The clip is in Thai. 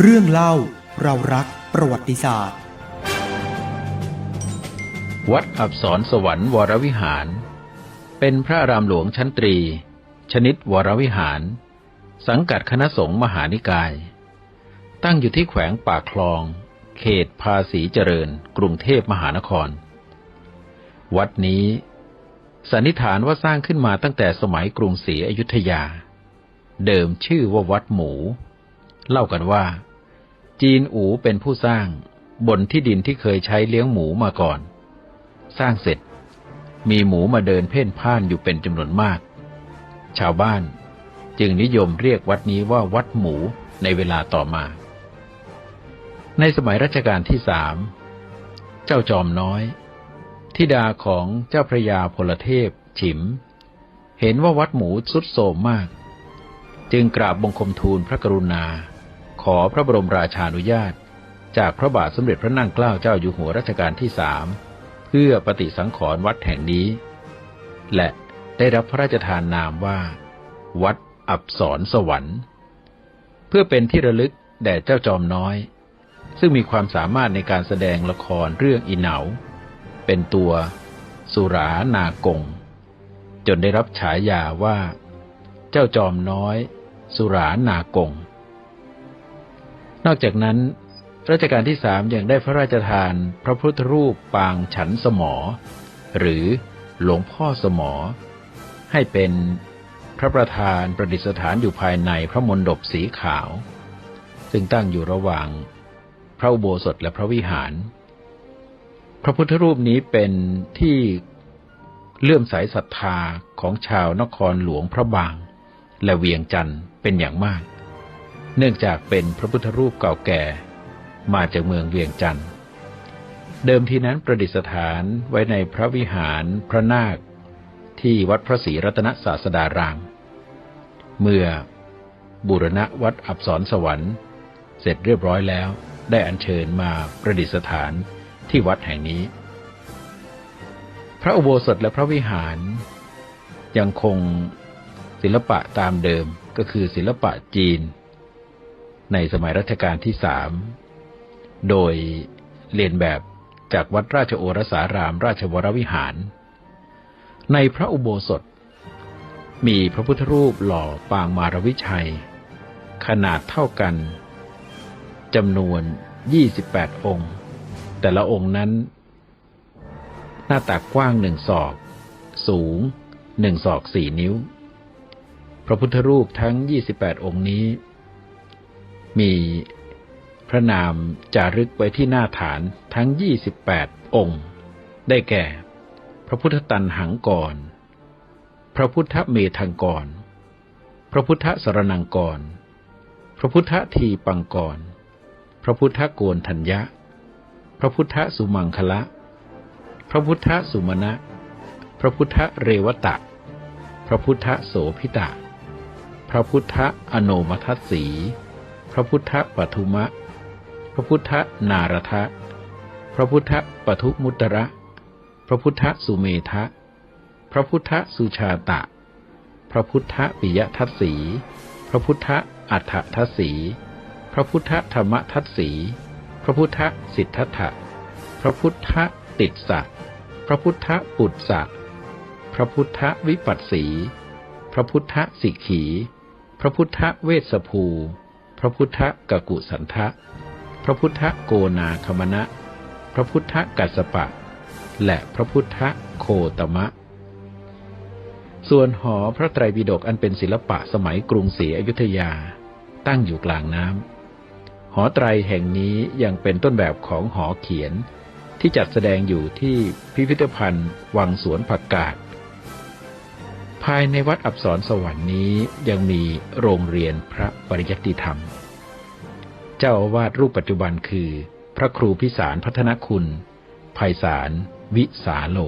เรื่องเล่าเรารักประวัติศาสตร์ วัดอับสรสวรรค์วรวิหาร เป็นพระรามหลวงชั้นตรี ชนิดวรวิหาร สังกัดคณะสงฆ์มหานิกาย ตั้งอยู่ที่แขวงปากคลอง เขตภาษีเจริญ กรุงเทพมหานคร วัดนี้ สันนิษฐานว่าสร้างขึ้นมาตั้งแต่สมัยกรุงศรีอยุธยา เดิมชื่อว่าวัดหมู เล่ากันว่า จีนอูเป็นผู้สร้างบนที่ดินที่เคยใช้เลี้ยงหมูมาก่อน สร้างเสร็จ มีหมูมาเดินเพ่นพ่านอยู่เป็นจำนวนมาก ชาวบ้านจึงนิยมเรียกวัดนี้ว่าวัดหมูในเวลาต่อมา ในสมัยรัชกาลที่สามเจ้าจอมน้อยทิดาของเจ้าพระยาพลเทพ ฉิม เห็นว่าวัดหมูสุดโทรมมาก จึงกราบบังคมทูลพระกรุณา ขอพระบรมราชานุญาต จากพระบาทสมเด็จพระนั่งเกล้าเจ้าอยู่หัวรัชกาลที่สามเพื่อปฏิสังขรณ์วัดแห่งนี้ และได้รับพระราชทานนามว่า วัดอับสรสวรรค์ เพื่อเป็นที่ระลึกแด่เจ้าจอมน้อย ซึ่งมีความสามารถในการแสดงละครเรื่องอีเหนา เป็นตัวสุรานากง จนได้รับฉายาว่า เจ้าจอมน้อย สุรานากง นอกจากนั้นรัชกาลที่สามยังได้พระราชทาน พระพุทธรูปปางฉันสมอ หรือหลวงพ่อสมอ ให้เป็นพระประธานประดิษฐานอยู่ภายในพระมณฑปสีขาว ซึ่งตั้งอยู่ระหว่าง พระอุโบสถและพระวิหาร พระพุทธรูปนี้เป็นที่เลื่อมใสศรัทธาของชาวนครหลวงพระบาง และเวียงจันทร์เป็นอย่างมาก เนื่องจากเป็นพระพุทธรูปเก่าแก่ มาจากเมืองเวียงจันทร์เดิมทีนั้นประดิษฐานไว้ในพระวิหารพระนาค ที่วัดพระศรีรัตนศาสดาราม เมื่อบูรณะวัดอับสรสวรรค์ เสร็จเรียบร้อยแล้วได้อัญเชิญมาประดิษฐานที่วัดแห่งนี้ พระอุโบสถและพระวิหาร ยังคงศิลปะตามเดิมก็คือศิลปะจีน ในสมัยรัชกาลที่สามโดยเรียนแบบจากวัดราชโอรสารามราชวรวิหาร ในพระอุโบสถ มีพระพุทธรูปหล่อปางมารวิชัย ขนาดเท่ากันจำนวน 28 องค์ แต่ละองค์นั้น หน้าตักกว้างหนึ่งศอก สูงหนึ่งศอกสี่นิ้ว พระพุทธรูปทั้ง 28 องค์นี้ มีพระนามจารึกไว้ที่หน้าฐานทั้ง 28 องค์ ได้แก่ พระพุทธตันหังกร พระพุทธเมธังกร พระพุทธสรนังกร พระพุทธทีปังกร พระพุทธโกนทัญญะ พระพุทธสุมังคละ พระพุทธสุมาณะ พระพุทธเรวตะ พระพุทธโสพิตะ พระพุทธอโนมทัสสี ระพุทธปทุมะ พระพุทธนารทะ พระพุทธปทุมุตระ พระพุทธสุเมทะ พระพุทธสุชาตะ พระพุทธปิยทัสสี พระพุทธอัฏฐทัสสี พระพุทธธรรมทัสสี พระพุทธสิทธัตถะ พระพุทธติดสะ พระพุทธปุตสะ พระพุทธวิปัสสี พระพุทธสิกขี พระพุทธเวสภู ระพุทธกกุสันทะ พระพุทธโกนาคมณะ พระพุทธกัสสปะ และพระพุทธโคตมะ ส่วนหอพระไตรปิฎกอันเป็นศิลปะสมัยกรุงศรีอยุธยา ตั้งอยู่กลางน้ำ หอไตรแห่งนี้ยังเป็นต้นแบบของหอเขียนที่จัดแสดงอยู่ที่พิพิธภัณฑ์ วังสวนผักกาดภายในวัดอับสรสวรรค์นี้ยังมีโรงเรียนพระปริยัติธรรม เจ้าอาวาสรูปปัจจุบันคือ พระครูพิสารพัฒนคุณ ภัยสาร วิสาโล